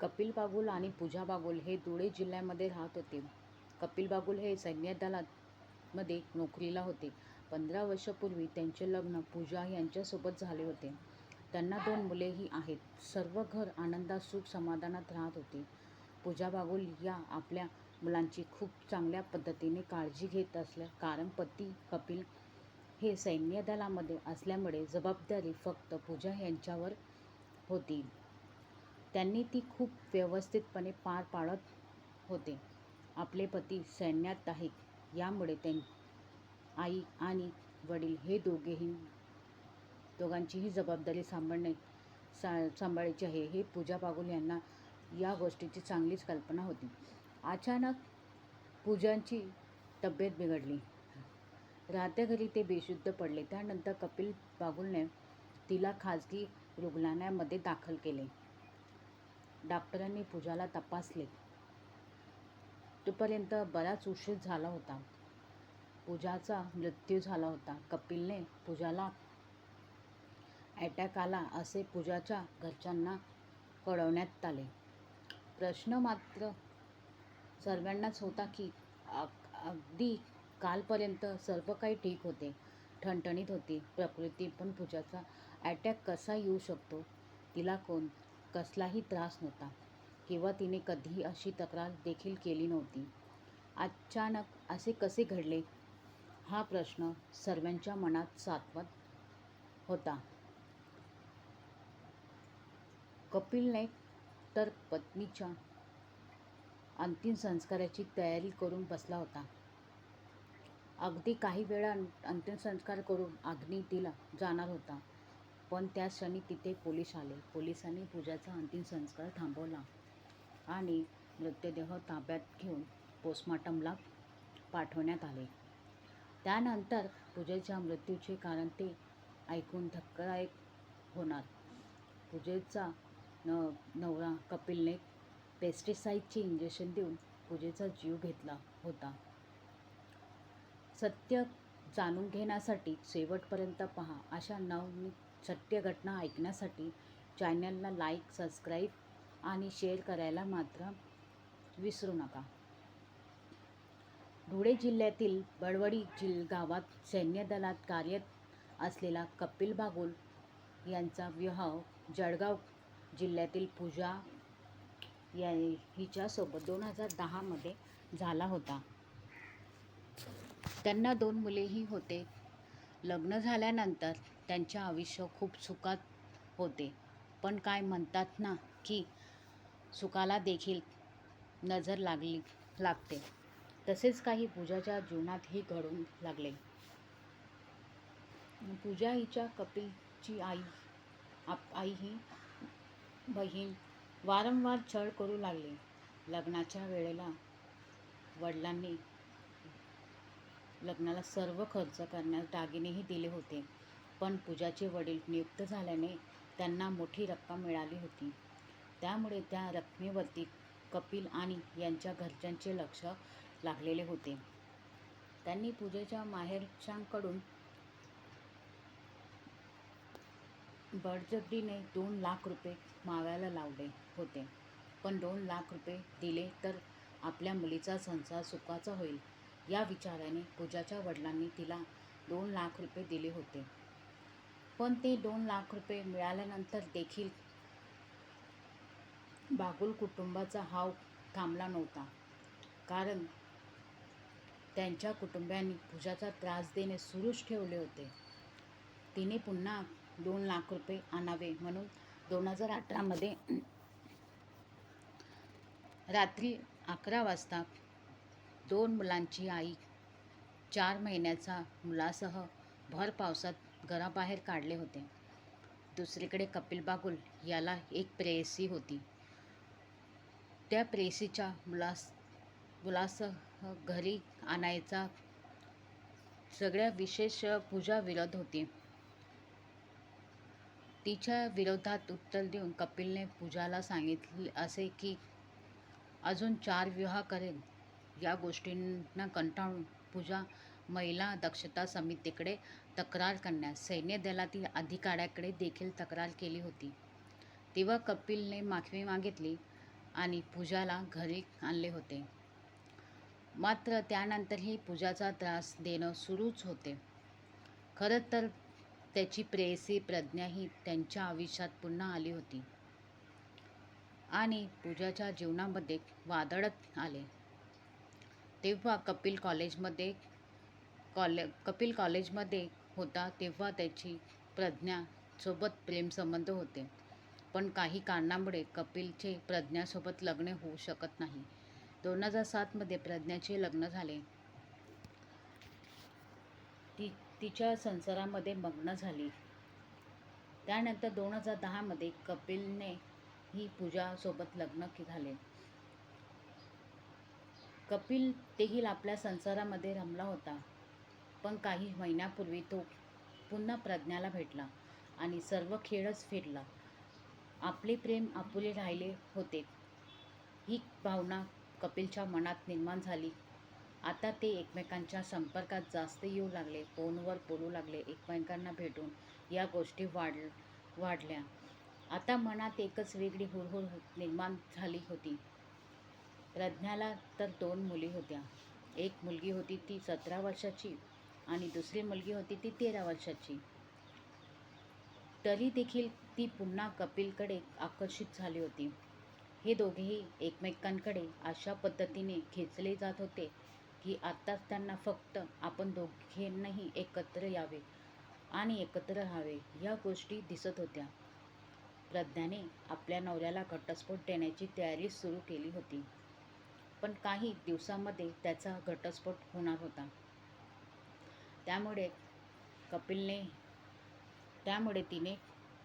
कपिल बागुल आणि पूजा बागुल हे धुळे जिल्ह्यामध्ये राहत होते. कपिल बागुल हे सैन्य दलात मध्ये नोकरीला होते. पंधरा वर्षापूर्वी त्यांचे लग्न पूजा यांच्यासोबत झाले होते. त्यांना दोन मुलेही आहेत. सर्व घर आनंदात सुख समाधानात राहत होते. पूजा बागुल या आपल्या मुलांची खूप चांगल्या पद्धतीने काळजी घेत असल्या कारण पती कपिल हे सैन्य दलामध्ये असल्यामुळे जबाबदारी फक्त पूजा यांच्यावर होती. त्यांनी ती खूप व्यवस्थितपणे पार पाडत होते. आपले पती सैन्यात आहेत. यामुळे त्यां आई आणि वडील हे दोघेही दोघांचीही जबाबदारी सांभाळणे सा सांभाळायची आहे हे पूजा बागुल यांना या गोष्टीची चांगलीच कल्पना होती. अचानक पूजांची तब्येत बिघडली. राहत्या घरी ते बेशुद्ध पडले. त्यानंतर कपिल बागुलने तिला खाजगी रुग्णालयामध्ये दाखल केले. डॉक्टरांनी पूजाला तपासले. तोपर्यंत बराच उशीर झाला होता. पूजाचा मृत्यू झाला होता. कपिलने पूजाला अटॅक आला असे पूजाच्या घरच्यांना कळवण्यात आले. प्रश्न मात्र सर्वांनाच होता की अग अगदी कालपर्यंत सर्व काही ठीक होते ठणठणीत होती. प्रकृती पण पूजाचा अटॅक कसा येऊ शकतो? तिला कोण कसलाही त्रास नव्हता. किंवा तिने कधीही अशी तक्रार देखील केली नव्हती. अचानक असे कसे घडले? हा प्रश्न सर्वांच्या मनात सातवत होता. कपिलने तर पत्नीच्या अंतिम संस्काराची तयारी करून बसला होता. अगदी काही वेळा अंतिम संस्कार करून अग्नी दिला जाणार होता. पण त्या क्षणी तिथे पोलीस आले. पोलिसांनी पूजाचा अंतिम संस्कार थांबवला आणि मृतदेह ताब्यात घेऊन पोस्टमार्टमला पाठवण्यात आले. त्यानंतर पूजेच्या मृत्यूचे कारण ते ऐकून धक्कादायक होणार. पूजेचा न नवरा कपिलने पेस्टिसाईडचे इंजेक्शन देऊन पूजेचा जीव घेतला होता. सत्य जाणून घेण्यासाठी शेवटपर्यंत पहा अशा नवनीत सत्य घटना ऐकण्यासाठी चॅनलला लाईक सबस्क्राईब आणि शेअर करायला मात्र विसरू नका. धुळे जिल्ह्यातील बडवडी जिल गावात सैन्य दलात कार्यरत असलेला कपिल बागुल यांचा विवाह जळगाव जिल्ह्यातील पूजा या हिच्यासोबत दोन हजार दहामध्ये झाला होता. त्यांना दोन मुलेही होते. लग्न झाल्यानंतर त्यांचे आयुष्य खूप सुखात होते. पण काय म्हणतात ना की सुखाला देखील नजर लागली लागते. तसेच काही पूजाच्या जीवनातही घडून लागले. पूजा हिच्या कपिलची आई आप आई ही बहीण वारंवार छळ करू लागली. लग्नाच्या वेळेला वडिलांनी लग्नाला सर्व खर्च करण्यास दागिनेही दिले होते. पण पूजाचे वडील नियुक्त झाल्याने त्यांना मोठी रक्कम मिळाली होती. त्यामुळे त्या रकमेवरती कपिल आणि यांच्या घरच्यांचे लक्ष लागलेले होते. त्यांनी पूजेच्या माहेरच्यांकडून बळजबरीने दोन लाख रुपये मागायला लावले होते. पण दोन लाख रुपये दिले तर आपल्या मुलीचा संसार सुखाचा होईल. या विचाराने पूजाच्या वडिलांनी तिला दोन लाख रुपये दिले होते. पण ते दोन लाख रुपये मिळाल्यानंतर देखील बागुल कुटुंबाचा हाव थांबला नव्हता. कारण त्यांच्या कुटुंबियांनी पूजाचा त्रास देणे सुरूच ठेवले होते. तिने पुन्हा दोन लाख रुपये आणावे म्हणून दोन हजार अठरामध्ये रात्री अकरा वाजता दोन मुलांची आई चार महिन्याचा मुलासह भर पावसात घराबाहेर काढले होते. दुसरीकडे कपिल बागुल याला एक प्रेयसी होती. त्या प्रेयसीच्या मुलास मुलासह घरी आणायचा सगळ्या विशेष पूजा विरोध होती. तिच्या विरोधात उत्तर देऊन कपिलने पूजाला सांगितले असे की अजून चार विवाह करेल या गोष्टींना कंटाळून पूजा महिला दक्षता समितीकडे तक्रार करण्यास सैन्य दलातील अधिकाऱ्याकडे देखील तक्रार केली होती. तेव्हा कपिलने माफी मागितली आणि पूजाला घरी आणले होते. मात्र त्यानंतरही पूजाचा त्रास देणं सुरूच होते. खरं तर त्याची प्रेयसी प्रज्ञाही त्यांच्या आयुष्यात पुन्हा आली होती. आणि पूजाच्या जीवनामध्ये वादळत आले. तेव्हा कपिल कॉलेजमध्ये कॉले कपिल कॉलेजमध्ये होता तेव्हा त्याची प्रज्ञासोबत प्रेमसंबंध होते. पण काही कारणामुळे कपिलचे प्रज्ञासोबत लग्न होऊ शकत नाही. दोन हजार सातमध्ये प्रज्ञाचे लग्न झाले. ती तिच्या संसारामध्ये मग्न झाली. त्यानंतर दोन हजार दहामध्ये कपिलने ही पूजासोबत लग्न झाले. कपिल देखील आपल्या संसारामध्ये रमला होता पण काही महिन्यापूर्वी तो पुन्हा प्रज्ञाला भेटला आणि सर्व खेळच फिरला. आपले प्रेम आपुले राहिले होते. ही भावना कपिलच्या मनात निर्माण झाली. आता ते एकमेकांच्या संपर्कात जास्त येऊ लागले फोनवर बोलू लागले एकमेकांना भेटून या गोष्टी वाढ वाढल्या. आता मनात एकच वेगळी हुरहुर निर्माण झाली होती. प्रज्ञाला तर दोन मुली होत्या. एक मुलगी होती ती सतरा वर्षाची आणि दुसरी मुलगी होती ती तेरा वर्षाची. तरी देखील ती पुन्हा कपिलकडे आकर्षित झाली होती. हे दोघेही एकमेकांकडे अशा पद्धतीने खेचले जात होते की आत्ताच त्यांना फक्त आपण दोघेंनाही एकत्र यावे आणि एकत्र राहावे या गोष्टी दिसत होत्या. प्रज्ञाने आपल्या नवऱ्याला घटस्फोट देण्याची तयारी सुरू केली होती. पण काही दिवसामध्ये त्याचा घटस्फोट होणार होता. त्यामुळे कपिलने त्यामुळे तिने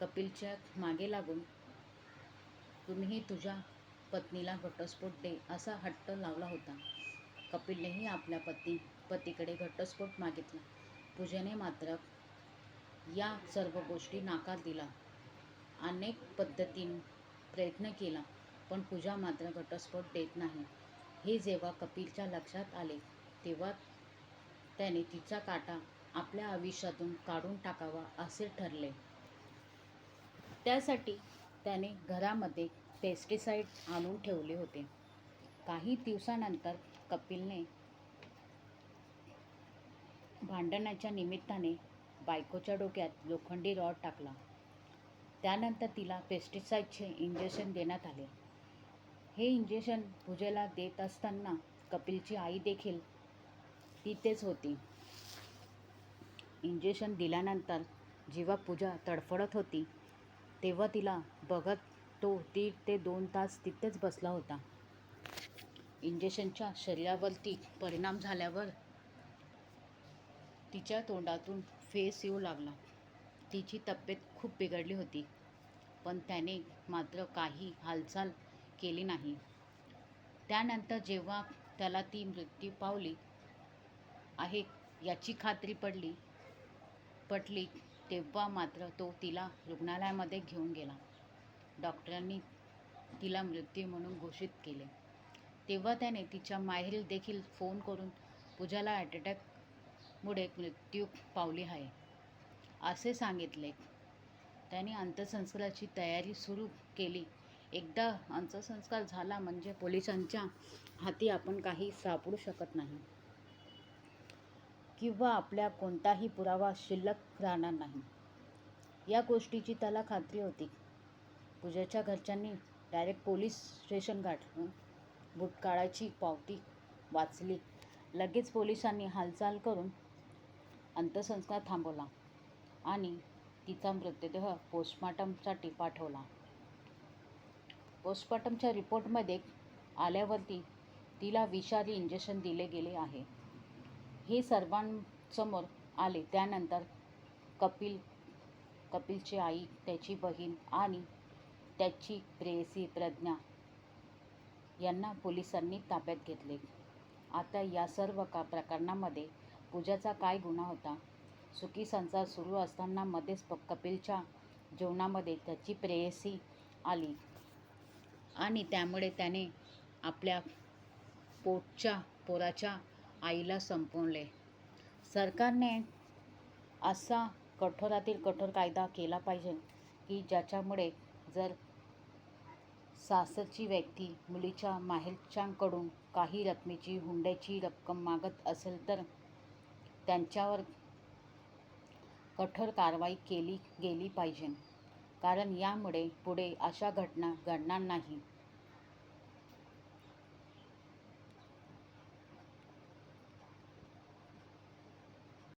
कपिलच्या मागे लागून तुम्ही तुझ्या पत्नीला घटस्फोट दे असा हट्ट लावला होता. कपिलनेही आपल्या पती पतीकडे घटस्फोट मागितला. पूजेने मात्र या सर्व गोष्टी नाकार दिला. अनेक पद्धतीने प्रयत्न केला पण पूजा मात्र घटस्फोट देत नाही. हे जेव्हा कपिलच्या लक्षात आले तेव्हा त्याने तिचा काटा आपल्या आयुष्यातून काढून टाकावा असे ठरले. त्यासाठी त्याने घरामध्ये पेस्टिसाईड आणून ठेवले होते. काही दिवसानंतर कपिलने भांडणाच्या निमित्ताने बायकोच्या डोक्यात लोखंडी रॉड टाकला. त्यानंतर तिला पेस्टिसाईडचे इंजेक्शन देण्यात आले. हे इंजेक्शन पूजेला देत असताना कपिलची आई देखील तिथेच होती. इंजेक्शन दिल्यानंतर जेव्हा पूजा तडफडत होती तेव्हा तिला बघत तो दीड ते दोन तास तिथेच बसला होता. इंजेक्शनच्या शरीरावरती परिणाम झाल्यावर तिच्या तोंडातून फेस येऊ लागला. तिची तब्येत खूप बिघडली होती पण त्याने मात्र काही हालचाल केली नाही. त्यानंतर जेव्हा त्याला ती मृत्यू पावली आहे याची खात्री पडली पटली तेव्हा मात्र तो तिला रुग्णालयामध्ये घेऊन गेला. डॉक्टरांनी तिला मृत्यू म्हणून घोषित केले. तेव्हा त्याने तिच्या माहेरी देखील फोन करून पूजाला ॲट अटॅकमुळे मृत्यू पावली आहे. असे सांगितले. त्याने अंत्यसंस्काराची तयारी सुरू केली. एकदा अंत्यसंस्कार झाला म्हणजे पोलिसांच्या हाती आपण काही सापडू शकत नाही. किंवा आपल्या कोणताही पुरावा शिल्लक राहणार नाही. या गोष्टीची त्याला खात्री होती. पूजाच्या घरच्यांनी डायरेक्ट पोलीस स्टेशन गाठून भूतकाळाची पावती वाचली. लगेच पोलिसांनी हालचाल करून अंत्यसंस्कार थांबवला आणि तिचा मृतदेह पोस्टमार्टमसाठी पाठवला. पोस्टमॉर्टमच्या रिपोर्टमध्ये आल्यावरती तिला विषारी इंजेक्शन दिले गेले आहे. हे सर्वांसमोर आले. त्यानंतर कपिल कपिलची आई त्याची बहीण आणि त्याची प्रेयसी प्रज्ञा यांना पोलिसांनी ताब्यात घेतले. आता या सर्व का प्रकरणामध्ये पूजाचा काय गुन्हा होता? सुखी संसार सुरू असताना मध्येच कपिलच्या जेवणामध्ये त्याची प्रेयसी आली. आणि त्यामुळे त्याने आपल्या पोटच्या पोराच्या आईला संपवले. सरकारने असा कठोरातील कठोर कायदा केला पाहिजे की ज्याच्यामुळे जर सासरची व्यक्ती मुलीच्या माहेरच्यांकडून काही रकमेची हुंड्याची रक्कम मागत असेल तर त्यांच्यावर कठोर कारवाई केली गेली पाहिजे. कारण यामुळे पुढे अशा घटना घडणार नाही.